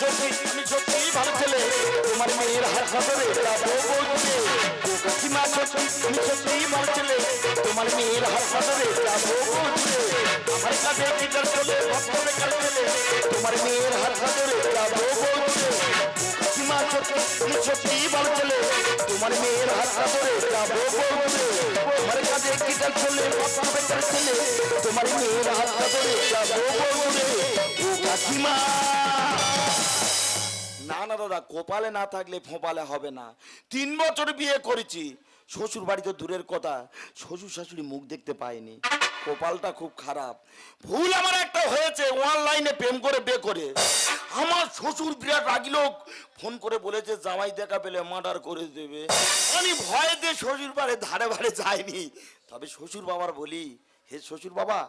সত্যি আমি সত্যি ভালো ছেলে। তোমার মেয়ের হাত ধরে যাব বলতে কাকিমা সত্যি আমি সত্যি ভালো ছেলে। তোমার মেয়ের হাত ধরে যাব বলতে আমার কাছে টিচার চলে ভক্ত বেকার ছেলে। তোমার মেয়ের হাত ধরে যাব বলতে কাকিমা সত্যি আমি সত্যি ভালো ছেলে। তোমার মেয়ের হাত ধরে আমার কাছে টিচার চলে ভক্ত বেকার ছেলে। তোমার মেয়ের হাত ধরে কাকিমা না না, দাদা, কোপালে না থাকলে ফোপালে হবে না। তিন বছর বিয়ে করেছি। শ্বশুর বাড়ি তো দূরের কথা। শ্বশুর শাশুড়ি মুখ দেখতে পাইনি কপালটা খুব খারাপ। ভুল আমার একটা হয়েছে অনলাইনে প্রেম করে বে করে। আমার শ্বশুর বিরাট রাগি লোক। ফোন করে বলেছে, জামাই দেখা পেলে মার্ডার করে দেবে। আমি ভয়েতে শ্বশুর বাড়ি, ধারে ধারে যাইনি। তবে শ্বশুর বাবার বলি, হে শ্বশুর বাবা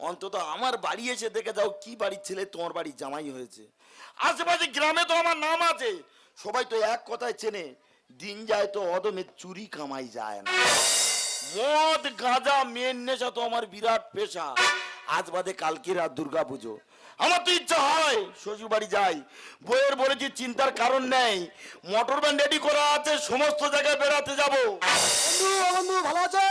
অন্তত আমার বাড়ি এসে দেখে যাও কি বাড়ির ছেলে তোমার বাড়ি জামাই হয়েছে। আশেপাশে গ্রামে তো আমার নাম আছে। সবাই তো এক কথায় চেনে দিন যায় তো অদমে চুরি কামাই যায় না। মদ গাঁজা মেন নেশা তো আমার বিরাট পেশা। আজ বাদে কালকে রাত দুর্গা পুজো। আমার তো ইচ্ছা হয় শ্বশুর বাড়ি যাই। বইয়ের বলেছি চিন্তার কারণ নেই। মোটর ভ্যান রেডি করা আছে সমস্ত জায়গায় বেড়াতে যাব। বন্ধু বন্ধু ভালো আছো?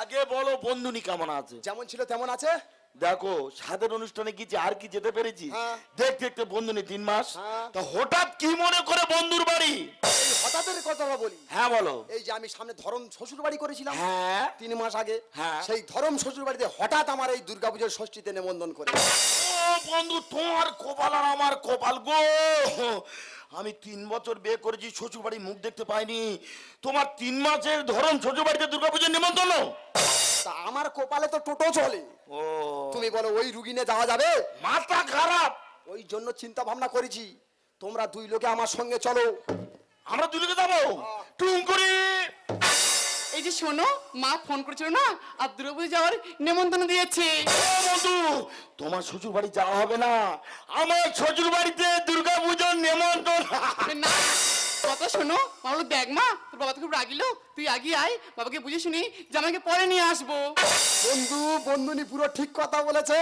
আগে বলো বন্ধুনি কেমন আছে? যেমন ছিল তেমন আছে। দেখো সাদের অনুষ্ঠানে গিয়েছি আর কি যেতে পেরেছি? হ্যাঁ। দেখতে দেখতে বন্ধু নেই তিন মাস। হ্যাঁ। তা হঠাৎ কি মনে করে বন্ধুর বাড়ি? হঠাৎের কথা বলি। হ্যাঁ বলো। এই যে আমি সামনে ধরম শ্বশুর বাড়ি করেছিলাম হ্যাঁ। তিন মাস আগে হ্যাঁ। সেই ধরম শ্বশুর বাড়িতে হঠাৎ আমার এই দুর্গাপুজোর ষষ্ঠীতে নিমন্ত্রণ করে। ও বন্ধু তোমার কপাল আর আমার কপাল গো। আমি তিন বছর বিয়ে করেছি শ্বশুর বাড়ি মুখ দেখতে পাইনি। তোমার তিন মাসের ধরন শ্বশুর বাড়িতে দুর্গাপুজোর নিমন্ত্রণ? তা আমার কপালে তো টোটো চলে। ও। তুমি বলো ওই রুগিনে যাওয়া যাবে? মাথা খারাপ। ওই জন্য চিন্তা ভাবনা করেছি তোমরা দুই লোকে আমার সঙ্গে চলো। আমরা দুলিকে যাব? টুম করে। এই যে শোনো মা ফোন করেছিল না আর দুর্গাপুজো যাওয়ার নেমন্তন্ন দিয়েছে। বন্ধু তোমার শ্বশুর বাড়ি যাওয়া হবে না। আমার শ্বশুর বাড়িতে দুর্গা পুজোর নিমন্ত্রণ না কথা শোনো মা বলো দেখ মা তোর বাবা তো খুব রাগিলো তুই আগে আয় বাবাকে বুঝে শুনি জামাইকে পরে নিয়ে আসব। বন্ধু বন্ধুনি পুরো ঠিক কথা বলেছে।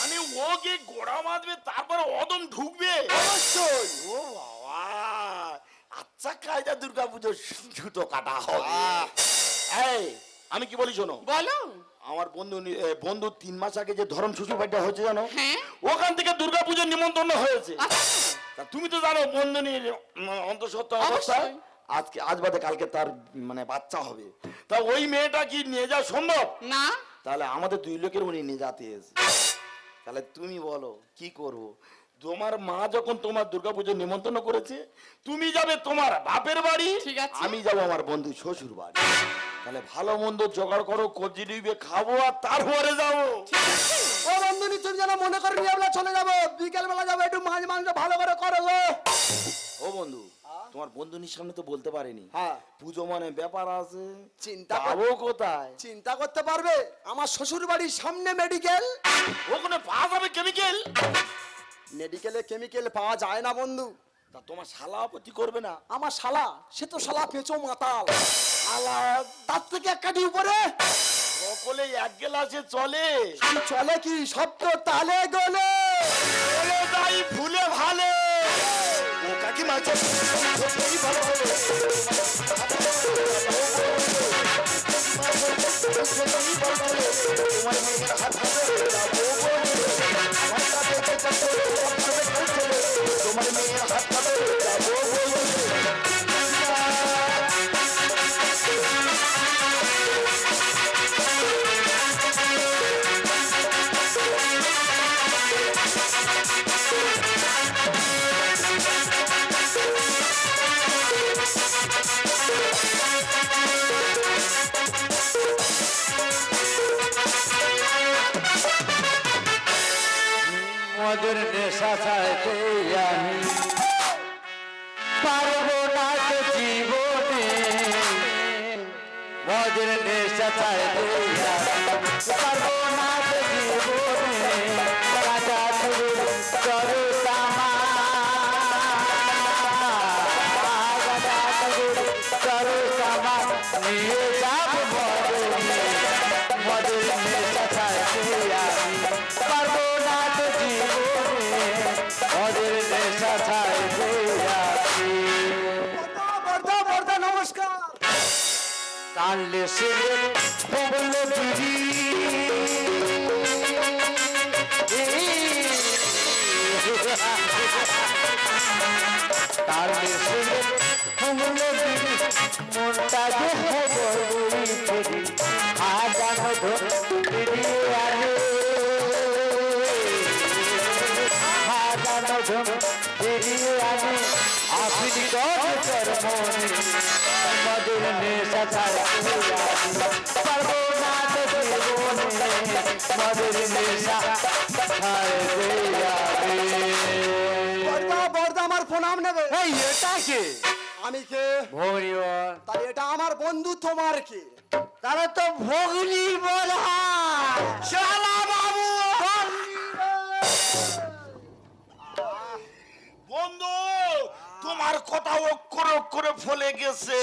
মানে ও কি গোড়া মারবে তারপর অদম ঢুকবে? অবশ্যই। ও বাবা আচ্ছা কায়দা দুর্গা পুজোর জুতো কাটা হবে। এই আমি কি বলি শোনো? বলো। আমার বন্ধু নি- এ, বন্ধু তিন মাস আগে যে ধরম শ্বশুর বাড়িটা হয়েছে জানো? হ্যাঁ। ওখান থেকে দুর্গা পুজোর নিমন্ত্রণ হয়েছে। আচ্ছা। তুমি তো জানো বন্ধনীর অন্তঃসত্ত্বা অবস্থায় আজকে আজ বাদে কালকে তার মানে বাচ্চা হবে। তা ওই মেয়েটা কি নিয়ে যাওয়া সম্ভব? না। তাহলে আমাদের দুই লোকের উনি নিয়ে যাতে এসে। তাহলে তুমি বলো কি করব? তোমার মা যখন তোমার দুর্গাপুজোর নিমন্ত্রণ করেছে তুমি যাবে তোমার বাপের বাড়ি ঠিক আছে। আমি যাব আমার বন্ধু শ্বশুর বাড়ি। তাহলে ভালো মন্দ জোগাড় করো কবজি ডিবে খাব আর তারপরে যাব। বন্ধুনি তুমি যেন মনে করো নিয়ে আমরা চলে যাব। বিকেল বেলা যাব একটু মাছ মাংস ভালো করে করো গো। ও বন্ধু তোমার বন্ধুনির সামনে তো বলতে পারিনি। হ্যাঁ। পুজো মানে ব্যাপার আছে। চিন্তা যাব কোথায়? চিন্তা করতে পারবে? আমার শ্বশুর বাড়ির সামনে মেডিকেল ওখানে পাওয়া যাবে কেমিক্যাল মেডিকেলে কেমিক্যাল পাওয়া যায় না বন্ধু। তা তোমার শালা আপত্তি করবে না। আমার শালা সে তো শালা পেঁচো মাতাল। শালা। তার থেকে এক কাঠি উপরে। সকলে এক গেলাসে চলে চলে কি সব তালে গলে চলে যাই ভুলে ভালে ও কাকিমা চল, সিগারেট ফুমলে বিড়ি টানলে সিগারেট ফুমলে বিড়ি মনটা যে হবই ফিরি হাজানো ধর বিড়ি আনে হাজানো ধর আমার প্রণাম নেবে। এই এটা কে? আমি কে? ভৌরি তাই এটা আমার বন্ধু তোমার কে? তাহলে তো ভগলি বল। শালা বাবু। বন্ধু! তোমার কথা অক্ষর অক্ষরে ফলে গেছে।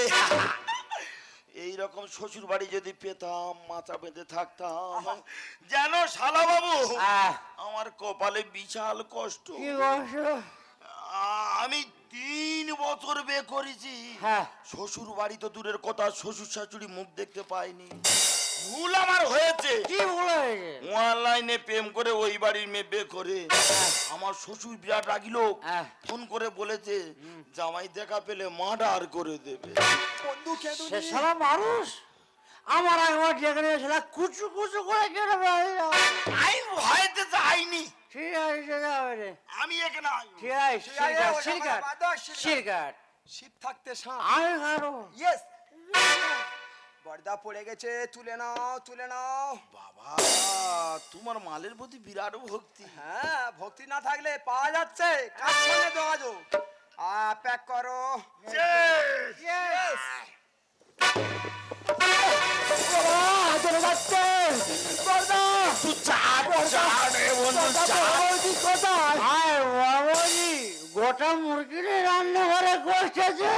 এই রকম শ্বশুর বাড়ি যদি পেতাম মাথা বেঁধে থাকতাম যেন শালা বাবু আমার কপালে বিশাল কষ্ট। আমি তিন বছর বে করেছি। হ্যাঁ। শ্বশুর বাড়ি তো দূরের কথা শ্বশুর শাশুড়ি মুখ দেখতে পাইনি। ভুল আমার হয়েছে। কি ভুল হয়েছে? অনলাইনে প্রেম করে ওই বাড়ির মেয়ে বে করে আমার শ্বশুর বিরাট রাগিল হ্যাঁ। ফোন করে বলেছে জামাই দেখা পেলে মার্ডার করে দেবে। বন্ধু কেঁদু সে শালা মানুষ। আমার একবার যেখানে শালা কুচু কুচু করে পারে আমি ভয়তে যাইনি ঠিক আছে সেটা হবে আমি এখানে আই। ঠিক আছে শিরকাট শিরকাট আমার শিব থাকতে সাপ আমি ইয়েস বর্দা পড়ে গেছে তুলে নাও তুলে নাও। বাবা তোমার মালের প্রতি বিরাট ভক্তি। হ্যাঁ ভক্তি না থাকলে পাওয়া যাচ্ছে। কার সঙ্গে যোগাযোগ? আ প্যাক করো। গোটা মুরগির রান্নাঘরে বসেছে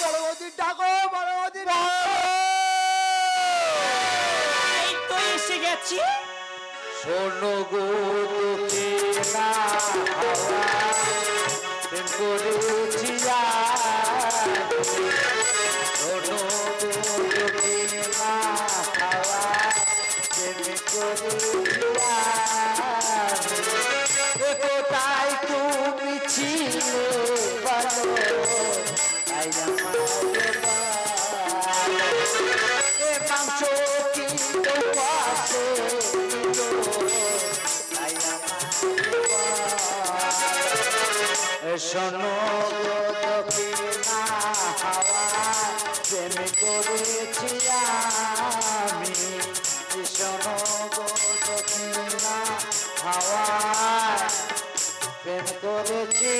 বড় বৌদি ডাকো বড় বৌদি গেছি শোনো গো তোকে না প্রেম করেছি। শোনো গো তোকে না প্রেম করেছি কোথায় তুমি ছিলে বলো তাই আমার শোনো দক্ষিণা হাওয়া প্রেম করেছি আমি। শোনো দক্ষিণা হাওয়া প্রেম করেছি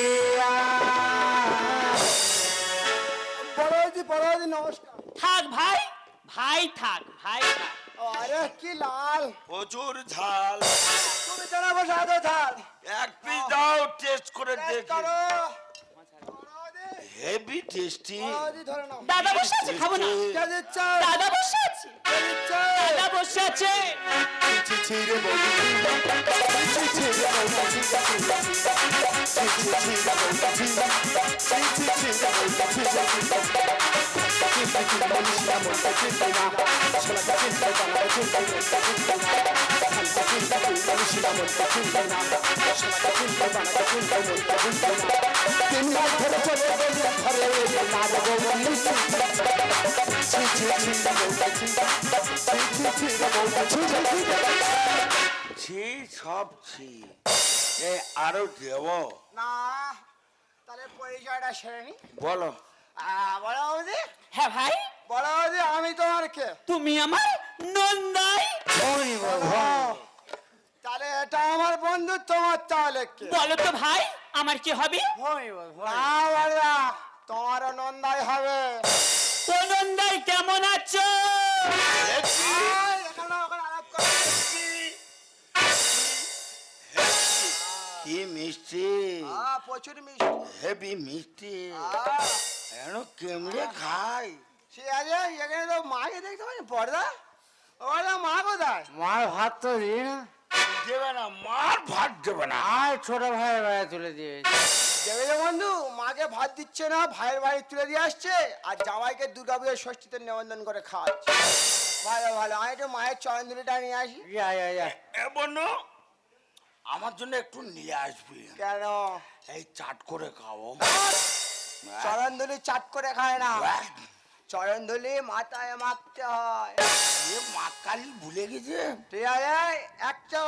নমস্কার। থাক ভাই ভাই থাক ভাই থাক। আরে কি লাল। প্রচুর ঝাল। তুমি জানা বসে আছো থাল এক পিস দাও টেস্ট করে দেখি। হেভি টেস্টি দাদা বসে আছে খাব না। কে দিচ্ছে? দাদা বসে আছে। কে দিচ্ছে? দাদা বসে আছে। ছি সব ছি। এ আরও দেব। না তাহলে পরিচয়টা সেরে নি। বলো। বড় বৌদি হ্যাঁ ভাই। বড় বৌদি আমি তোমার কে? তুমি আমার নন্দাই। তাহলে এটা আমার বন্ধু তোমার তাহলে কে? বলো তো ভাই আমার কি হবে? তোমারও নন্দাই হবে। তো নন্দাই কেমন আছো? আয়, এখানে ওখানে আলাপ করো। কি মিষ্টি? আ, প্রচুর মিষ্টি। হেভি মিষ্টি। আ, এন কেমড়ে খাই সে আছে এখানে তো মাকে দেখতে পাচ্ছি পর্দা? ও বলে, মা কোথায়? মার ভাত তো দিই না দেবে না মার ভাত দেবে না আয় ছোট ভাইয়ের ভাই তুলে দিয়েছে দেবে যে বন্ধু মাকে ভাত দিচ্ছে না ভাইয়ের বাড়ি তুলে দিয়ে আসছে আর জামাইকে দুর্গা পুজোর ষষ্ঠীতে নিমন্ত্রণ করে খাওয়াচ্ছে। ভালো ভালো আমি একটু মায়ের চরণ দুলিটা নিয়ে আসি। যা যা যা। এ বন্ধু আমার জন্য একটু নিয়ে আসবি। কেন? এই চাট করে খাব। চরণ দুলি চাট করে খায় না। চরণ দুলি মাথায় মাখতে হয়। এ মা কালী ভুলে গেছে? ঠিক আছে একটা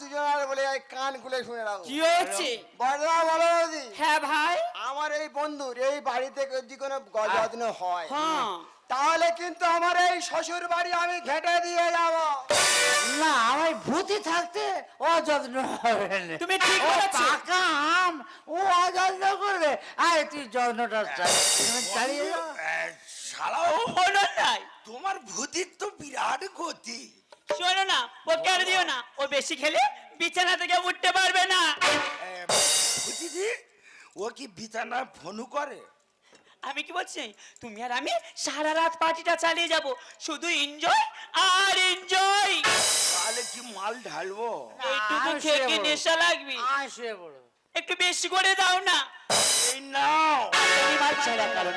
দুজনের বলে এই কান খুলে শুনে রাখো। কি হয়েছে? বড়দা বলো বৌদি। হ্যাঁ ভাই। আমার এই বন্ধুর এই বাড়িতে যদি কোনো হয় হ্যাঁ। তাহলে কিন্তু আমার এই শ্বশুর বাড়ি আমি ঘেটে দিয়ে যাব। না আমার ভূতি থাকতে অযত্ন হবে তুমি ঠিক ও বলেছ। পাকা আম ও অযত্ন করবে। আয় তুই যত্নটা চাই তুমি চালিয়ে যাও শালাও। শোনো নাই তোমার ভূতির তো বিরাট গতি। শোনো না ও কেন দিও না। ও বেশি খেলে বিছানা থেকে উঠতে পারবে না। বুঝিদি ও কি বিছানা ফোনু করে? আমি কি বলছি? তুমি আর আমি সারা রাত পার্টিটা চালিয়ে যাব। শুধু এনজয় আর এনজয় তাহলে কি মাল ঢালবো? এইটুকু খেয়ে কি নেশা লাগবে? শুয়ে পড়ো। একটু বেশি করে দাও না। এই নাও। তুমি মাল ছাড়া কারণ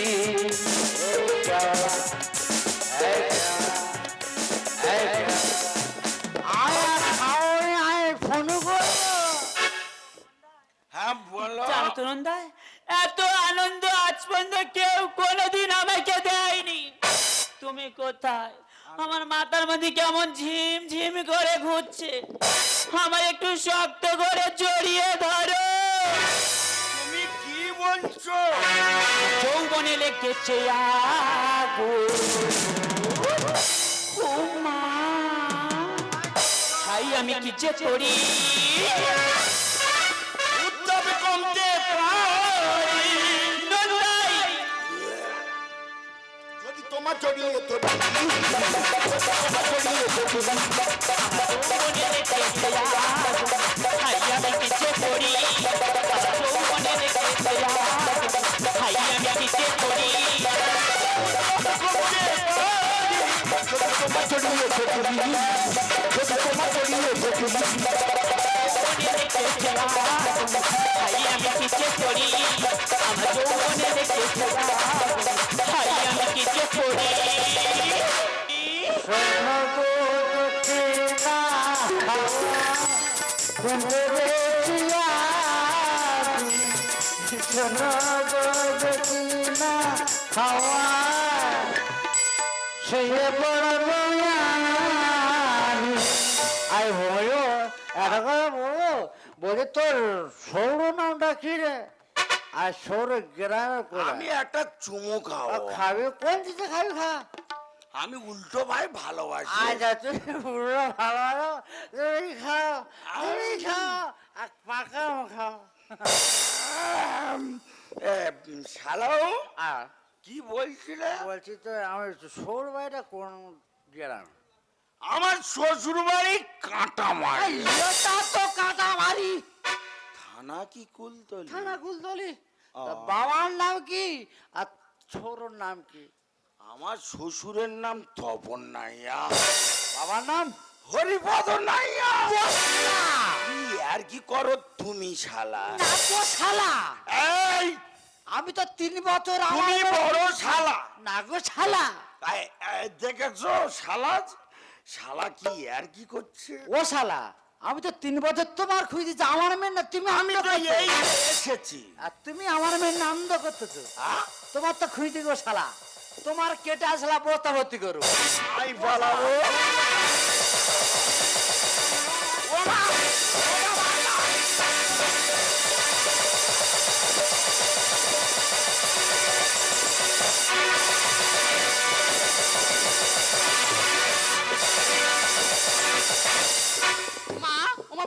কেমন ঝিম ঝিম করে ঘুরছে। আমার একটু শক্ত করে জড়িয়ে ধরো। তুমি কি বলছো? যৌবনে লেগেছে ভাই আমি কি যে করি? উত্তাপে কমতে তোমার জড়িয়ে ধরি যৌবনে লেগেছে আগুন ভাই আমি কি যে করি যৌবনে লেগেছে আগুন ভাই আমি কি করি জড়িয়ে জড়িয়ে যৌবনে লেগেছে আগুন আমি কি করি আমার আমি কি খাওয়া সেই বড় আই বলো একটা কথা বলো বলি তোর সৌর নামটা কি রে? আর সৌর গ্রামের করে আমি একটা চুমু খাব। খাবি? কোন দিতে খাবি খা? আমি উল্টো ভাই ভালোবাসি। আচ্ছা তুমি পুরো ভালো তুমি খাও তুমি খাও আর পাকা খাও। শালাও আর কি বলছিলে? বলছি তো আমার সৌর বাড়িটা কোন গ্রাম? আমার শ্বশুর বাড়ি কাঁটা মারি তো কাটা মারি থানা কি কুলতলি? থানা কুলতলি। তা বাবার নাম কি? আর ছোড়োর নাম কি? আমার শ্বশুরের নাম তপন নাইয়া বাবার নাম? হরিপদ নাইয়া। কি আর কি করো তুমি শালা? না তো শালা। এই! আমি তো তিন বছর তুমি বড় শালা। না গো শালা। দেখেছ শালা? শালা কি আর কি করছে? ও শালা। আমি তো তিন বছর তোমার খুঁজে যে আমার মেয়ের না তুমি আমি এই এসেছি। আর তুমি আমার মেয়ের না আনন্দ করতেছো? তোমার তো খুঁজে গো শালা। তোমার কেটে আসলা বস্তা ভর্তি করো আমি বলাবো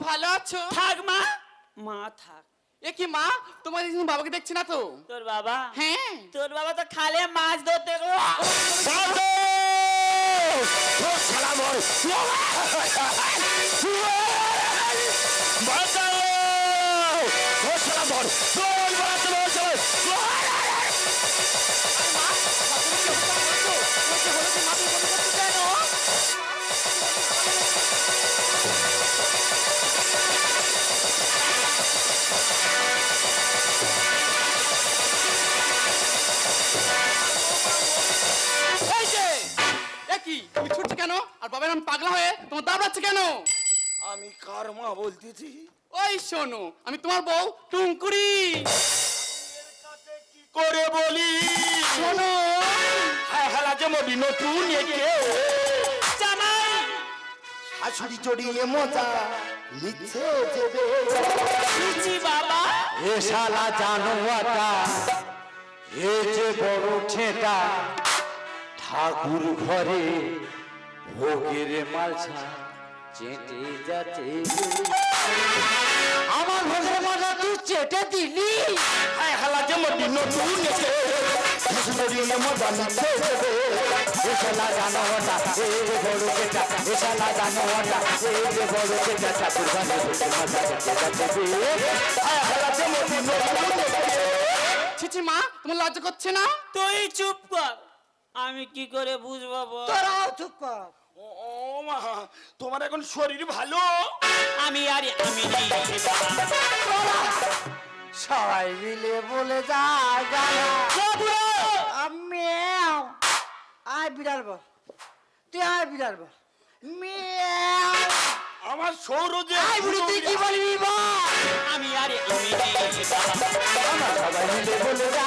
ভালো আছো? থাক মা। মা থাক। এ কি মা? তোমার দেখছি বাবাকে দেখছি না তো? তোর বাবা? হ্যাঁ। তোর বাবা তো খালে মাছ ধরতে গো। আর বাবার নাম পাগলা হয়ে তোমার দাবড়াচ্ছে কেন? আমি কার মা বলতেছি। ওই শোনো আমি তোমার বউ টুঙ্কুরি কি করে বলি। শোনো। হ্যাঁ হেলা যে মডি নতুন একে। শাশুড়ি জড়িয়ে মজা নিচ্ছে যেবে বুঝি বাবা। এ শালা জানোয়াটা এ যে বড় ছেটা ঠাকুর ঘরে ভোগের মালসা চেটে যাচ্ছে। দিলি হ্যাঁ এ বড় এ বড় ঠাকুর হ্যাঁ মা তোমার লজ্জা করছে না তুই চুপ কর আমি কি করে বুঝব বল? তোরাও চুপ কর ও মা তোমার এখন শরীর ভালো? আমি আরে আমি সবাই মিলে বলে যা আমি আয় বিড়াল বল। তুই আয় বিড়াল বল। মিয়াও। আমার সৌরজে আই বুড়ি তুই কি বলবি বল? আমি আরে আমি সবাই মিলে বলে যা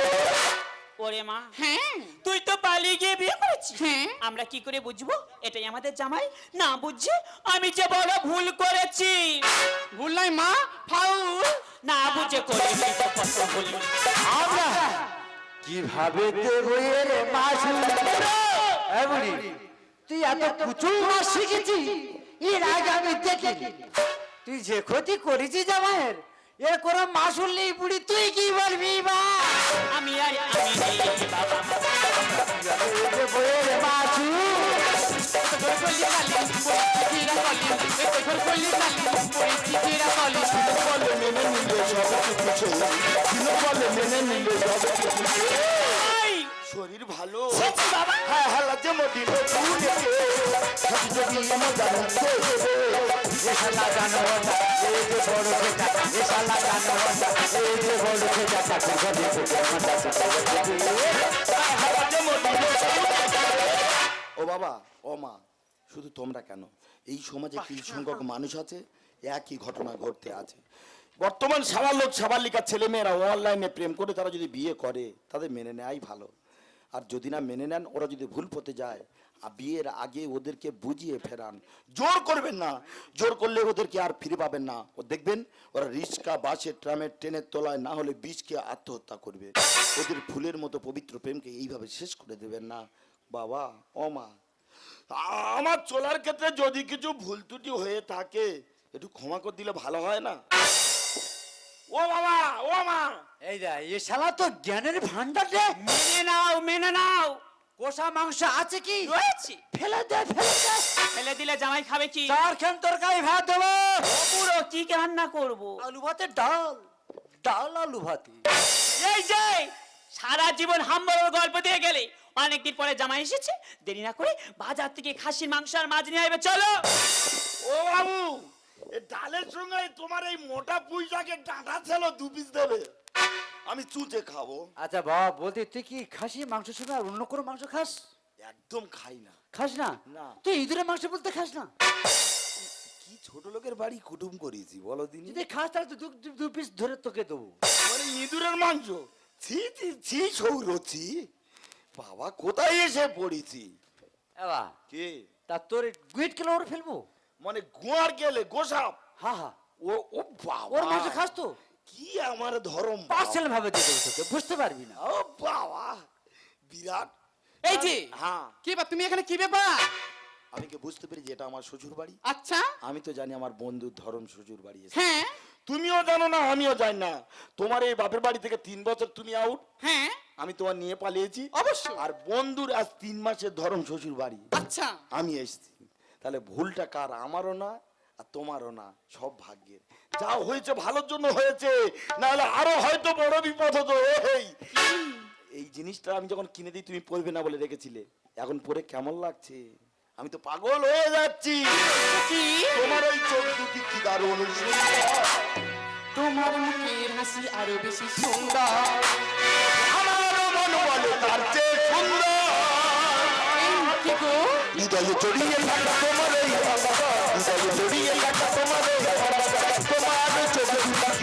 মা। হ্যাঁ। তুই তো পালিয়ে গিয়ে বিয়ে করেছিস। হ্যাঁ। আমরা কি করে বুঝব? এটাই আমাদের জামাই। না বুঝছে আমি যে বড় ভুল করেছি। ভুল নাই মা ফাউল না বুঝে করেছি তো কত ভুল। আমরা কীভাবে দেবো এর মাসু এ বুড়ি তুই এত কুচুল মাছ শিখেছি এর আগে আমি দেখিনি। তুই যে ক্ষতি করেছিস জামাইয়ের এর কোনো মাসুল নেই বুড়ি তুই কি বলবি বা? আমি আর নেই বাবা মাসু শরীর ভালো। হ্যাঁ হেলা যে মরি নতুন একে জড়িয়ে মজা নিচ্ছে যাবে এসালা জানো ওটা ও বাবা, ও মা, শুধু তোমরা কেন? এই সমাজে কি সংখ্যক মানুষ আছে? একই ঘটনা ঘটতে আছে। বর্তমান সাবালক সাবালিকা ছেলেমেয়েরা অনলাইনে প্রেম করে তারা যদি বিয়ে করে, তাদের মেনে নেওয়াই ভালো। আর যদি না মেনে নেন, ওরা যদি ভুল পথে যায় বিয়ের আগে ওদেরকে বুঝিয়ে ফেরান। জোর করবেন না। জোর করলে ওদেরকে আর ফিরে পাবেন না। ও দেখবেন ওরা রিক্সা বাসে ট্রামের ট্রেনের তলায় না হলে বীজকে আত্মহত্যা করবে। ওদের ফুলের মতো পবিত্র প্রেমকে এইভাবে শেষ করে দেবেন না। বাবা ও মা আমার চলার ক্ষেত্রে যদি কিছু ভুল ত্রুটি হয়ে থাকে একটু ক্ষমা করে দিলে ভালো হয় না? ও বাবা ও মা! এই দা এ শালা তো জ্ঞানের ভান্ডার রে। মেনে নাও মেনে নাও। কষা মাংস আছে কি? রয়েছি। ফেলে দে ফেলে দে। ফেলে দিলে জামাই খাবে কি? চার খান তরকারি ভাত দেবো। পুরো কি রান্না করব? আলু ভাতে ডাল ডাল আলু ভাতে। এই যে সারা জীবন হাম্বরের গল্প দিয়ে গেলে। অনেকদিন পরে জামাই এসেছে দেরি না করে বাজার থেকে খাসির মাংস আর মাছ নিয়ে আসবে চলো। ও বাবু এ ডালের সঙ্গে তোমার এই মোটা পুঁইটাকে ডাঁটা ছিল দু পিস দেবে। আমি চুচে খাব। আচ্ছা বাবা বলতে তুই কি খাসি মাংস সঙ্গে আর অন্য কোনো মাংস খাস? একদম খাই না। খাস না? না। তুই ইঁদুরের মাংস বলতে খাস না? কি ছোট লোকের বাড়ি কুটুম করেছি বলো দিনি। যদি খাস তাহলে তো দু- দু- দু পিস ধরে তোকে দেবো। মানে ইঁদুরের মাংস? ছি ছি ছি সৌরছি বাবা কোথায় এসে পড়েছি? এবা কে? তা তোর গুইট কিলো ওর ফেলব? মানে গোয়ার গেলে গোসাপ। হা হা। ও ও বাবা। ওর মাংস খাস তো? কি আমার ধরম? পার্সেল ভাবে দেবো তোকে বুঝতে পারবি না। ও বাবা বিরাট। এই যে হ্যাঁ। কি বা তুমি এখানে কি ব্যাপার? আমি কি বুঝতে পেরেছি এটা আমার শ্বশুর বাড়ি? আচ্ছা। আমি তো জানি আমার বন্ধুর ধরম শ্বশুর বাড়ি এসে হ্যাঁ। তুমিও জানো না আমিও জানি না। তোমার এই বাপের বাড়ি থেকে তিন বছর তুমি আউট হ্যাঁ। আমি তোমার নিয়ে পালিয়েছি। অবশ্যই। আর বন্ধুর আজ তিন মাসের ধরম শ্বশুর বাড়ি। আচ্ছা। আমি এসেছি। তাহলে ভুলটা কার? আমারও না আর তোমারও না। সব ভাগ্যের। যা হয়েছে ভালোর জন্য হয়েছে নাহলে আরও হয়তো বড় বিপদ হতো এই এই জিনিসটা আমি যখন কিনে দিই তুমি পরবে না বলে রেখেছিলে। এখন পরে কেমন লাগছে? আমি তো পাগল হয়ে যাচ্ছি। তোমার ওই চোখ দুটি কি দারুণ তোমার মুখের হাসি আরও বেশি সুন্দর। আমারও মন বলে তার চেয়ে সুন্দর। হৃদয়ে জড়িয়ে থাকা তোমার এই হৃদয়ে জড়িয়ে থাকা তোমার এই